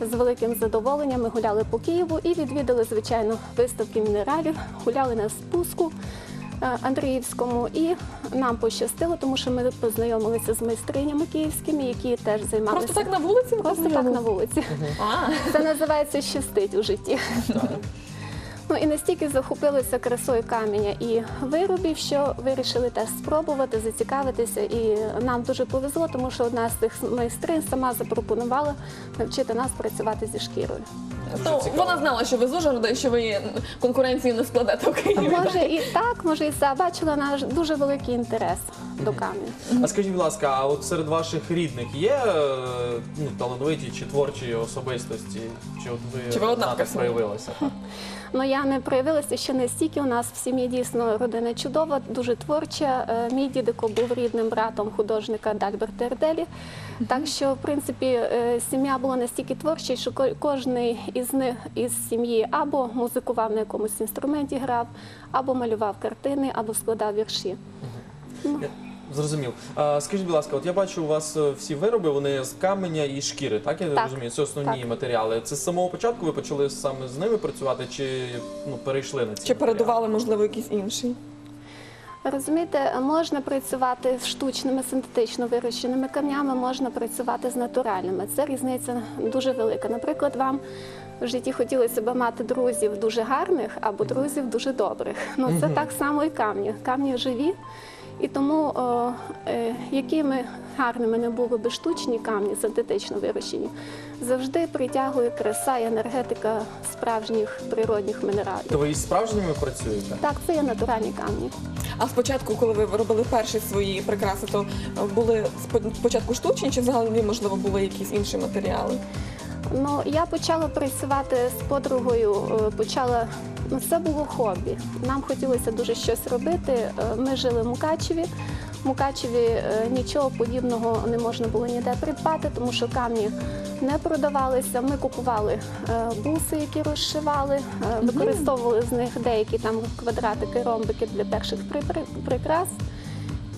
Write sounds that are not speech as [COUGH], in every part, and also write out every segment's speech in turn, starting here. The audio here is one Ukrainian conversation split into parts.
з великим задоволенням ми гуляли по Києву і відвідали, звичайно, виставки мінералів, гуляли на спуску е, Андріївському. І нам пощастило, тому що ми познайомилися з майстринями київськими, які теж займалися. Просто так на вулиці? Просто так на вулиці. Це називається щастить у житті. Ну і настільки захопилися красою каменя і виробів, що вирішили теж спробувати, зацікавитися. І нам дуже повезло, тому що одна з цих майстрин сама запропонувала навчити нас працювати зі шкірою. То вона знала, що ви з Ужгорода і що ви конкуренції не складете в Києві. може і так, може і це. Бачила наш дуже великий інтерес до каменю. А скажіть, будь ласка, а от серед ваших рідних є е, ну, талановиті чи творчі особистості? Чи от ви, Чи ви одна так проявилася? [LAUGHS] Ну я не проявилася ще настільки. У нас в сім'ї дійсно родина чудова, дуже творча. Е, Мій дідико був рідним братом художника Дальберта Ерделі. Так що, в принципі, е, сім'я була настільки творча, що ко- кожний із них із сім'ї або музикував на якомусь інструменті, грав, або малював картини, або складав вірші. Зрозумів. А, скажіть, будь ласка, от я бачу, у вас е, всі вироби вони з каменя і шкіри, так я Так, розумію? Це основні так. матеріали. Це з самого початку ви почали саме з ними працювати, чи ну перейшли на ці Чи матеріали? передували, можливо, якийсь інший? Розумієте, можна працювати з штучними синтетично вирощеними камнями, можна працювати з натуральними. Це різниця дуже велика. Наприклад, вам в житті хотілося б мати друзів дуже гарних або друзів дуже добрих. Ну це так само і камні. Камні живі. І тому, о, е, якими гарними не були би штучні камні, синтетично вирощені, завжди притягує краса і енергетика справжніх природних мінералів. То ви із справжніми працюєте? Так, це є натуральні камні. А спочатку, коли ви робили перші свої прикраси, то були спо- спочатку штучні, чи взагалі можливо були якісь інші матеріали? Ну, я почала працювати з подругою. е, Почала ну, це було хобі. Нам хотілося дуже щось робити. Е, Ми жили в Мукачеві. В Мукачеві е, нічого подібного не можна було ніде придбати, тому що камні не продавалися. Ми купували буси, які розшивали, використовували з них деякі там квадратики, ромбики для перших при- при- прикрас.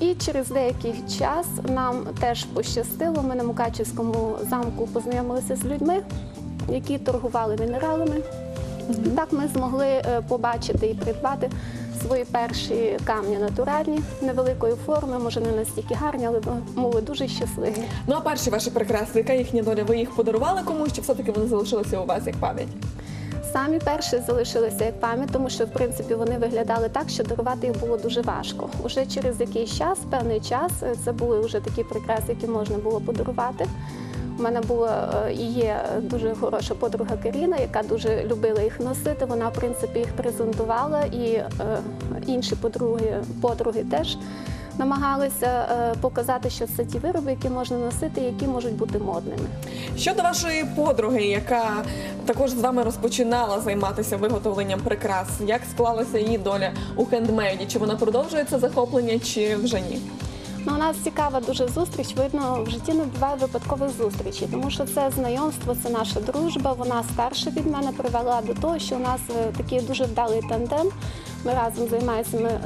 І через деякий час нам теж пощастило. Ми на Мукачівському замку познайомилися з людьми, які торгували мінералами. Так ми змогли е, побачити і придбати свої перші камні натуральні, невеликої форми, може не настільки гарні, але були дуже щасливі. Ну а перші ваші прикраси, яка їхня доля? Ви їх подарували комусь, чи все-таки вони залишилися у вас як пам'ять? Самі перші залишилися як пам'ять, тому що в принципі вони виглядали так, що дарувати їх було дуже важко. Уже через якийсь час, певний час, е, це були вже такі прикраси, які можна було подарувати. У мене була е, і є дуже хороша подруга Каріна, яка дуже любила їх носити. Вона, в принципі, їх презентувала, і е, інші подруги, подруги теж намагалися е, показати, що це ті вироби, які можна носити, які можуть бути модними. Щодо вашої подруги, яка також з вами розпочинала займатися виготовленням прикрас, як склалася її доля у хендмейді? Чи вона продовжує це захоплення, чи вже ні? Ну, у нас цікава дуже зустріч. Видно, в житті не буває випадкових зустрічей, тому що це знайомство, це наша дружба. Вона старша від мене привела до того, що у нас е, такий дуже вдалий тандем. Ми разом займаємося,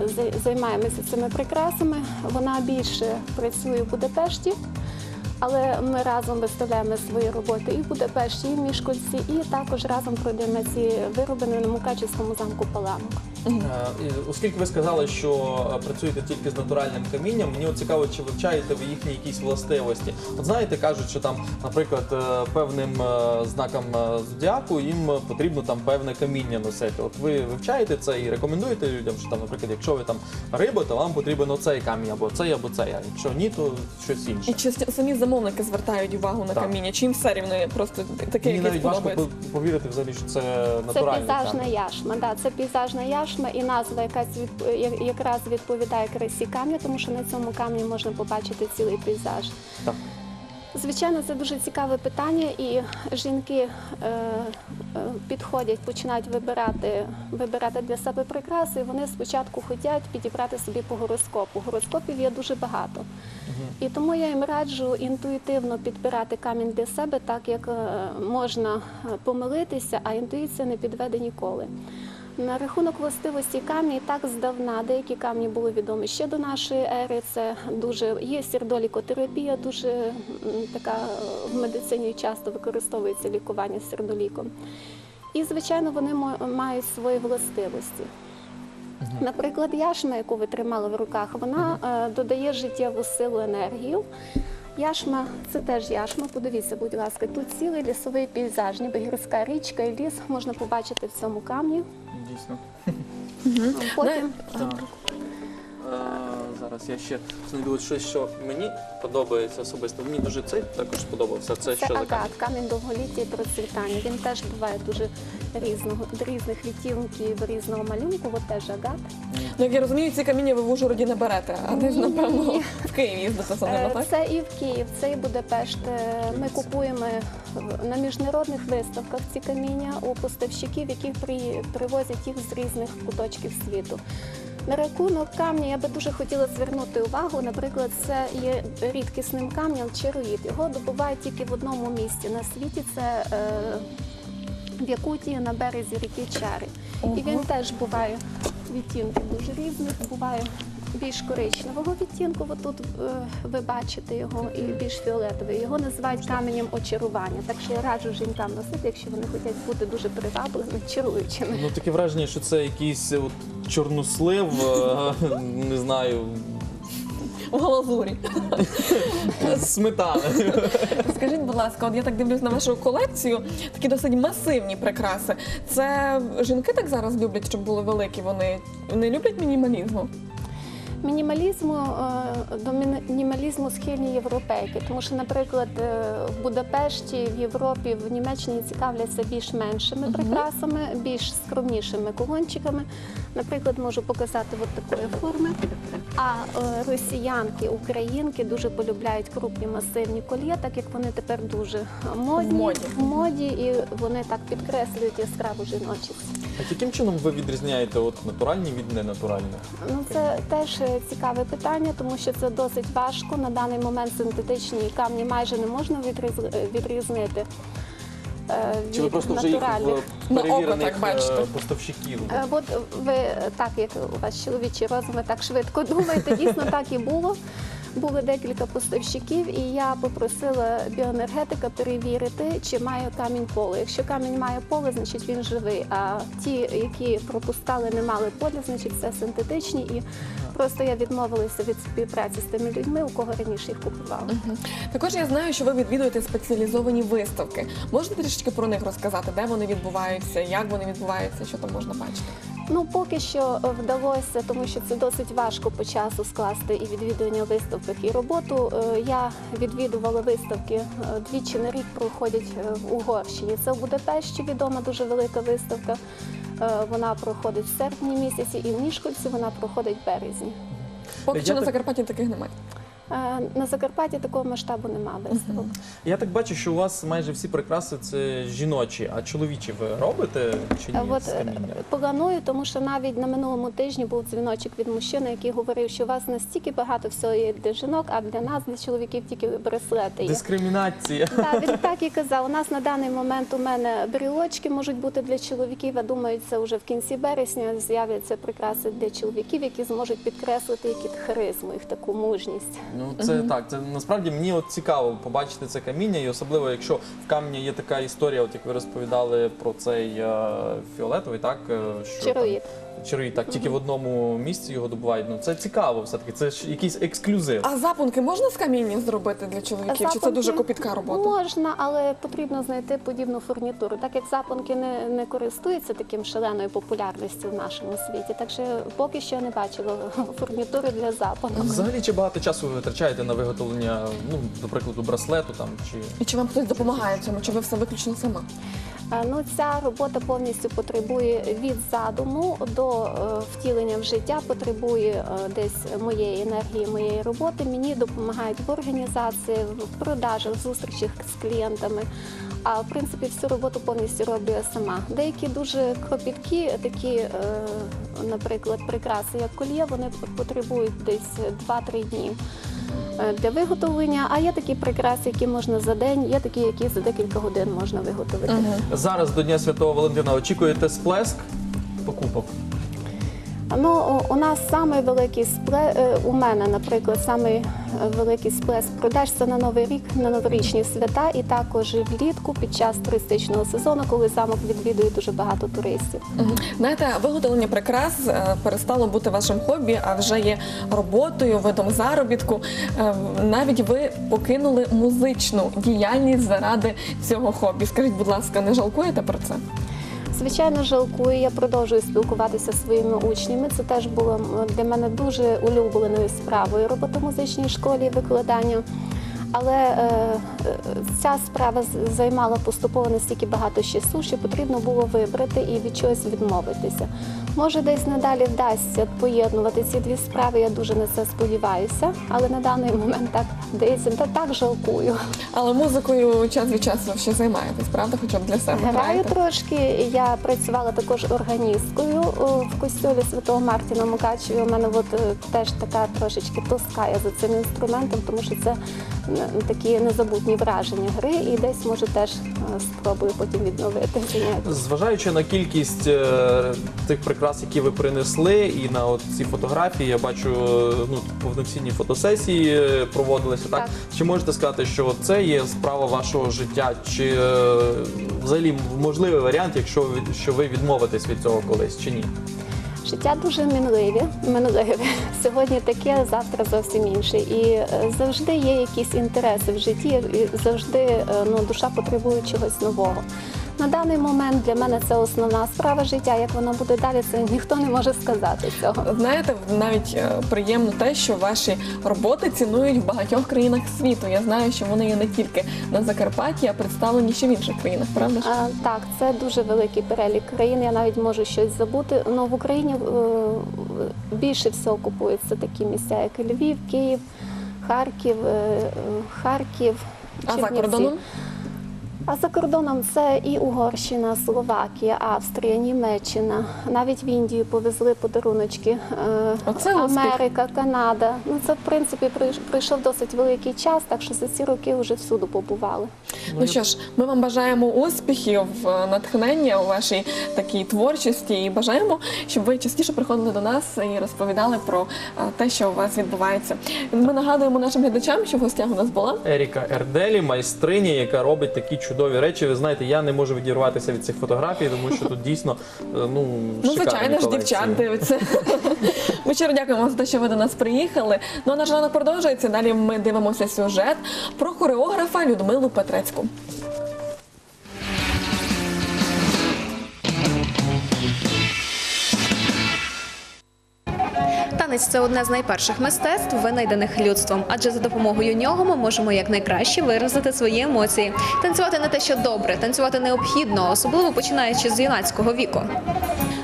займаємося цими прикрасами. Вона більше працює в Будапешті. Але ми разом виставляємо свої роботи і в Будапешті, і в Мішкольці, і також разом продаємо ці вироби на Мукачівському замку Паланок. Е, Оскільки ви сказали, що е, працюєте тільки з натуральним камінням, мені от цікаво, чи вивчаєте ви їхні якісь властивості. От знаєте, кажуть, що там, наприклад, е, певним е, знакам е, зодіаку їм потрібно там певне каміння носити. От ви вивчаєте це і рекомендуєте людям, що там, наприклад, якщо ви там риба, то вам потрібен оцей камінь або цей, або цей. А якщо ні, то щось інше. І чи самі замовники звертають увагу на Так. каміння? Чи їм все рівно просто таке, Мені яке навіть важко сподобається? повірити взагалі, що це Це натуральний пейзажна камінь. яшма. Да, це пейзажна яшма, і назва якась від, якраз відповідає красі камня, тому що на цьому камні можна побачити цілий пейзаж. Так. Звичайно, це дуже цікаве питання, і жінки е, е, підходять, починають вибирати, вибирати для себе прикраси. і Вони спочатку хочуть підібрати собі по гороскопу. Гороскопів є дуже багато. І тому я їм раджу інтуїтивно підбирати камінь для себе, так як е, можна помилитися, а інтуїція не підведе ніколи. На рахунок властивості камні так здавна. Деякі камні були відомі ще до нашої ери. Це дуже є сердолікотерапія, дуже така в медицині часто використовується лікування сердоліком. І, звичайно, вони мають свої властивості. Наприклад, яшма, яку ви тримали в руках, вона е, додає життєву силу енергію. Яшма це теж яшма. Подивіться, будь ласка, тут цілий лісовий пейзаж, ніби гірська річка і ліс можна побачити в цьому камні. Дійсно. Потім Так. Е, зараз я ще знайду щось, що мені подобається особисто. Мені дуже цей також сподобався. Це, це що за камінь? агат, камінь довголіття і процвітання. Він теж буває дуже різного, різних відтінків, різного малюнку. От теж агат. Ну, як я розумію, ці каміння ви в Ужгороді не берете, а десь, Ні. напевно, в Київ їздите за ними, Е, так? Це і в Київ, це і Будапешт. Е, Ми купуємо на міжнародних виставках ці каміння у поставщиків, які при- привозять їх з різних куточків світу. На рахунок камня я би дуже хотіла звернути увагу. Наприклад, це є рідкісним камнем чероїд. Його добувають тільки в одному місці на світі. Це е, в Якутії на березі ріки Чари. І він теж буває відтінків дуже різних, буває більш коричневого відтінку. Отут е, ви бачите його, і більш фіолетовий. Його називають каменем очарування. Так що я раджу жінкам носити, якщо вони хочуть бути дуже привабливими, чаруючими. Ну таке враження, що це якийсь от, чорнослив, е, [LAUGHS] не знаю, В Галазурі. Сметана. Скажіть, будь ласка, от я так дивлюсь на вашу колекцію, такі досить масивні прикраси. Це жінки так зараз люблять, щоб були великі. Вони не люблять мінімалізму. Мінімалізму е, до мінімалізму схильні європейки, тому що, наприклад, е, в Будапешті, в Європі, в Німеччині цікавляться більш меншими прикрасами, більш скромнішими колончиками. Наприклад, можу показати от такої форми. А е, росіянки, українки дуже полюбляють крупні масивні кольє, так як вони тепер дуже модні, В моді. в моді і вони так підкреслюють яскраву жіночість. А яким чином ви відрізняєте от натуральні від ненатуральних? Ну це теж е, цікаве питання, тому що це досить важко. На даний момент синтетичні камні майже не можна е, відрізнити. е, Чи ви від просто вже їх в око перевірених так бачите? е, поставщиків? От ви так, як у вас чоловічий розум, ви так швидко думаєте, дійсно так і було. Були декілька поставщиків, і я попросила біоенергетика перевірити, чи має камінь поле. Якщо камінь має поле, значить він живий. А ті, які пропускали, не мали поля, значить це синтетичні. І просто я відмовилася від співпраці з тими людьми, у кого раніше їх купували. Також я знаю, що ви відвідуєте спеціалізовані виставки. Можете трішечки про них розказати, де вони відбуваються, як вони відбуваються, що там можна бачити? Ну, поки що е, вдалося, тому що це досить важко по часу скласти і відвідування виставок, і роботу. Е, Я відвідувала виставки е, двічі на рік проходять в Угорщині. Це в Будапешті відома дуже велика виставка. Вона проходить в серпні місяці, і в Мішкольці вона проходить в березні. Поки Я що на так- Закарпатті таких немає. Е, На Закарпатті такого масштабу немає виставок. Я так бачу, що у вас майже всі прикраси це жіночі, а чоловічі ви робите чи ні Е, От з е, каміння? планую, тому що навіть на минулому тижні був дзвіночок від мужчини, який говорив, що у вас настільки багато всього є для жінок, а для нас, для чоловіків, тільки браслети є. Дискримінація. Так, він [LAUGHS] так і казав. У нас на даний момент у мене брілочки можуть бути для чоловіків. Я думаю, це вже в кінці березня з'являться прикраси для чоловіків, які зможуть підкреслити їх харизму, їх таку мужність. Ну це так. Це насправді мені от цікаво побачити це каміння, і особливо якщо в камені є така історія, от як ви розповідали про цей е, фіолетовий, так е, що там- Чароїд, так тільки в одному місці його добувають. Ну це цікаво, все таки. Це ж якийсь ексклюзив. А запонки можна з каміння зробити для чоловіків? Чи це дуже копітка робота? Можна, але потрібно знайти подібну фурнітуру. Так як запонки не, не користуються таким шаленою популярністю в нашому світі. Так що поки що не бачила фурнітури для запонок. Взагалі, чи багато часу ви витрачаєте на виготовлення, ну, до прикладу, браслету там чи І чи вам хтось допомагає в цьому? Чи ви все виключно сама? Е, Ну, ця робота повністю потребує від задуму до е, втілення в життя, потребує е, десь моєї енергії, моєї роботи. Мені допомагають в організації, в продажах, зустрічах з клієнтами. А в принципі всю роботу повністю роблю я сама. Деякі дуже кропіткі, такі, наприклад, прикраси, як кольє, вони потребують десь 2-3 дні. Е, Для виготовлення, а є такі прикраси, які можна за день, є такі, які за декілька годин можна виготовити. зараз до Дня Святого Валентина очікуєте сплеск? покупок? Ну, у- нас самий великий спле е, у мене, наприклад, самий е, великий сплеск продаж це на новий рік, на новорічні свята, і також влітку під час туристичного сезону, коли замок відвідує дуже багато туристів. Знаєте, виготовлення прикрас е, перестало бути вашим хобі, а вже є роботою, видом заробітку. Навіть ви покинули музичну діяльність заради цього хобі. Скажіть, будь ласка, не жалкуєте про це? Звичайно, жалкую. Я продовжую спілкуватися зі своїми учнями. Це теж було для мене дуже улюбленою справою робота в музичній школі і викладання. Але е, е, ця справа займала поступово настільки багато часу, що потрібно було вибрати і від чогось відмовитися. Може, десь надалі вдасться поєднувати ці дві справи. Я дуже на це сподіваюся, але на даний момент так здається, та так жалкую. Але музикою час від часу ще займаєтесь, правда? Хоча б для себе Граю граєте? трошки. Я працювала також органісткою в костюлі Святого Мартіна Мукачеві. У мене от е, теж така трошечки тоска я за цим інструментом, тому що це такі незабутні враження гри, і десь може теж е, спробую потім відновити заняття. Зважаючи на кількість е, тих прикрас, які ви принесли, і на от ці фотографії, я бачу е, ну, повноцінні фотосесії проводилися. Так? Так. чи можете сказати, що це є справа вашого життя? Чи взагалі можливий варіант, якщо що ви відмовитесь від цього колись, чи ні? Життя дуже мінливі, минливе. Сьогодні таке, завтра зовсім інше. І е, завжди є якісь інтереси в житті, і завжди е, ну, душа потребує чогось нового. На даний момент для мене це основна справа життя. Як воно буде далі, це ніхто не може сказати цього. Знаєте, навіть е, приємно те, що ваші роботи цінують в багатьох країнах світу. Я знаю, що вони є не тільки на Закарпатті, а представлені ще в інших країнах, правда? А, так, це дуже великий перелік країн. Я навіть можу щось забути. Ну в Україні більше всього купуються такі місця, як Львів, Київ, Харків, е, Харків. А за кордоном? А за кордоном це і Угорщина, Словакія, Австрія, Німеччина. Навіть в Індію повезли подаруночки. Е, Оце успіх. Америка, Канада. Ну це в принципі пройшов досить великий час, так що за ці роки вже всюди побували. Ну що ж, ми вам бажаємо успіхів, е, натхнення у вашій такій творчості і бажаємо, щоб ви частіше приходили до нас і розповідали про е, те, що у вас відбувається. Ми нагадуємо нашим глядачам, що в гостях у нас була Еріка Ерделі, майстриня, яка робить такі чудові речі. Ви знаєте, я не можу відірватися від цих фотографій, тому що тут дійсно е, ну, Ну, шикарні звичайно ж, колекції. дівчат дивиться. [LAUGHS] Ми щиро дякуємо за те, що ви до нас приїхали. Ну а наш ранок продовжується. Далі ми дивимося сюжет про хореографа Людмилу Петрецьку. Танець це одне з найперших мистецтв, винайдених людством, адже за допомогою нього ми можемо якнайкраще виразити свої емоції. Танцювати не те, що добре, танцювати необхідно, особливо починаючи з юнацького віку.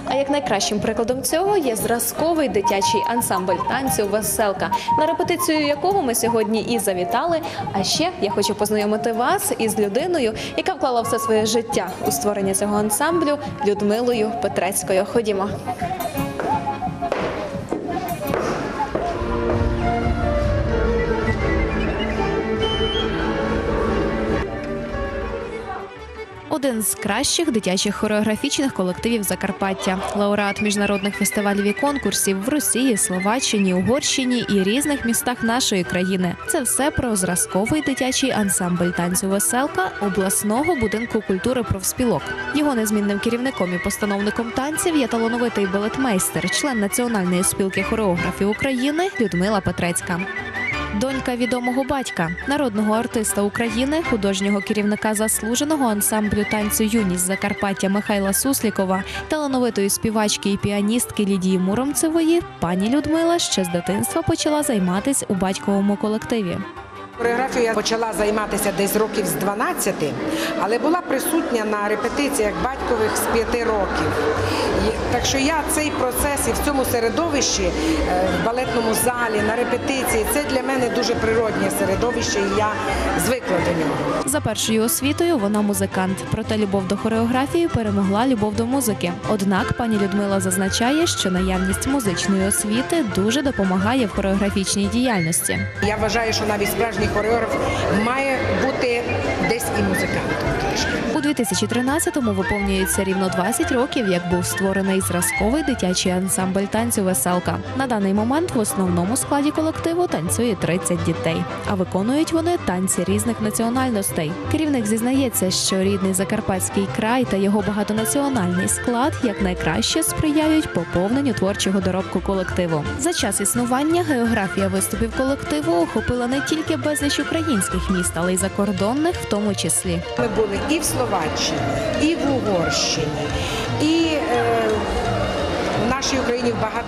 А як найкращим прикладом цього є зразковий дитячий ансамбль танцю Веселка, на репетицію якого ми сьогодні і завітали. А ще я хочу познайомити вас із людиною, яка вклала все своє життя у створення цього ансамблю Людмилою Петрецькою. Ходімо. Один з кращих дитячих хореографічних колективів Закарпаття, лауреат міжнародних фестивалів і конкурсів в Росії, Словаччині, Угорщині і різних містах нашої країни. Це все про зразковий дитячий ансамбль танцю веселка обласного будинку культури профспілок. Його незмінним керівником і постановником танців є талановитий балетмейстер, член Національної спілки хореографів України Людмила Петрецька. Донька відомого батька, народного артиста України, художнього керівника заслуженого ансамблю танцю Юність Закарпаття Михайла Суслікова, талановитої співачки і піаністки Лідії Муромцевої, пані Людмила ще з дитинства почала займатися у батьковому колективі. Хореографію я почала займатися десь років з 12, але була присутня на репетиціях батькових з 5 років. Так що я цей процес і в цьому середовищі, е, в балетному залі, на репетиції, це для мене дуже природнє середовище, і я звикла до нього. За першою освітою вона музикант, проте любов до хореографії перемогла любов до музики. Однак пані Людмила зазначає, що наявність музичної освіти дуже допомагає в хореографічній діяльності. Я вважаю, що навіть справжній хореограф має бути десь і музикантом. Трошки. У 2013-му виповнюється рівно 20 років, як був створений зразковий дитячий ансамбль танцю Веселка. На даний момент в основному складі колективу танцює 30 дітей, а виконують вони танці різних національностей. Керівник зізнається, що рідний закарпатський край та його багатонаціональний склад якнайкраще сприяють поповненню творчого доробку колективу. За час існування географія виступів колективу охопила не тільки безліч українських міст, але й закордонних, в тому числі. Ми були і в Словаччині, і в Угорщині, і е, в нашій Україні в багато.